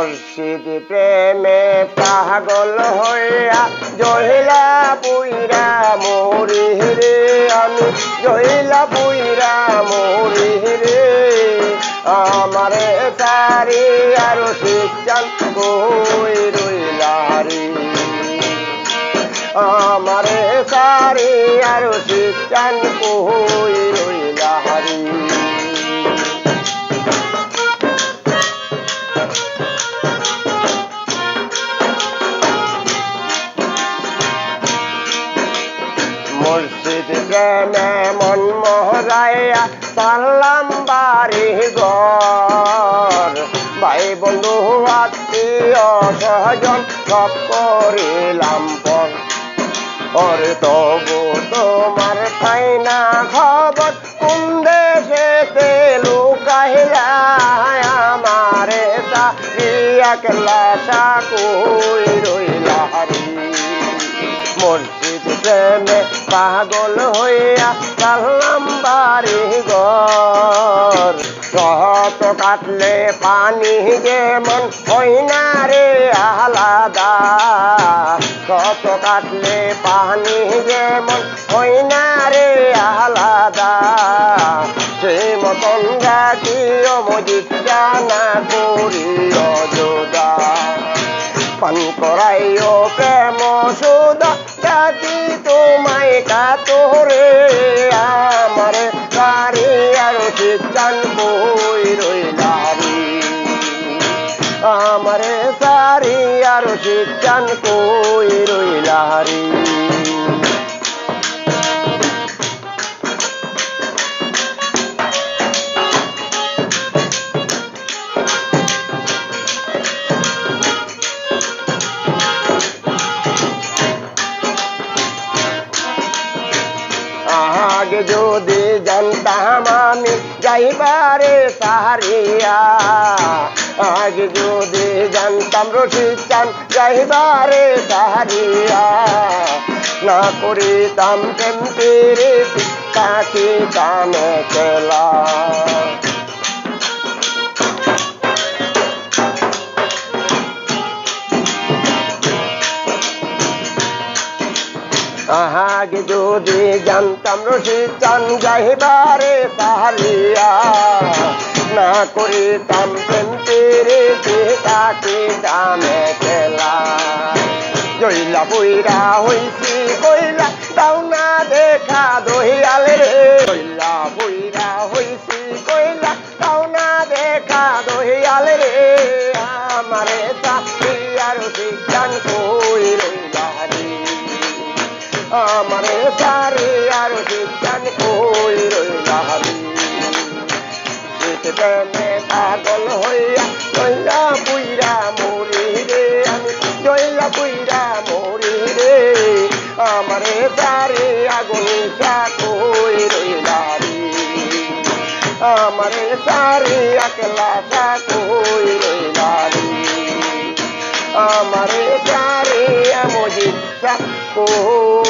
মুর্শিদ প্রেমে পাগল হইয়া জহিলা পুইরা মরি রে আমি জহিলা পুইরা মরি রে আমারে সারি আর শিক্ষান কই রইলারি? আমারে সারি আর শিক্ষান কই রইলারি? প্রেমে মন মোহরাইয়া সাল্লাম বাড়ি ঘর। ভাই বন্ধু, আত্মীয় সহজন সব করিলাম পর। ওরে তবু তোমার পাই না খবর কোন দেশেতে লুকাইলা আমারে সারিয়া কেলা সাকুই হারি মসজিদ প্রেমে পাগল হইয়া কাল্লাম বাড়ি ঘর। সহত কাটলে পানি যেমন হই না রে, আলাদা। কত কাটলে পানি যেমন হই না রে, আলাদা। সেই মতন রাখিও মজিদ জানা করি অযোদা পান করাইও তোমায় কাতরে আমার কারি আর চান বই রইলারি আমার সারি আর চান কই রইলারি যদি জানতাম আমি যাইবারে সাহারিয়া আগে যদি জানতাম রশিদ চান যাইবারে সাহারিয়া না করিতাম টেম্পিরে কাকি কামে কেলা আহাগে যদি জানতাম রশিদ চান যাইবারে সাহালিয়া না করিতাম প্রেমতিরে কাকে দামে খেলা। জইলা বইরা হইছি কইলা দাও না দেখা দহিয়ালে রে। জইলা বইরা হইছি কইলা দাও না দেখা দহিয়ালে রে। আমারে চাকরি আমারে সারে আর বিজ্ঞান কই রইলারি প্রেমে পাগল হইয়া জয়লা বুইরা মরি রে, আমি জয়লা বুইরা মরি রে? আমারে সারে আগুনি কই রইলারি আমারে সারে একলা কই রইলারি আমারে সারে মজিদ কই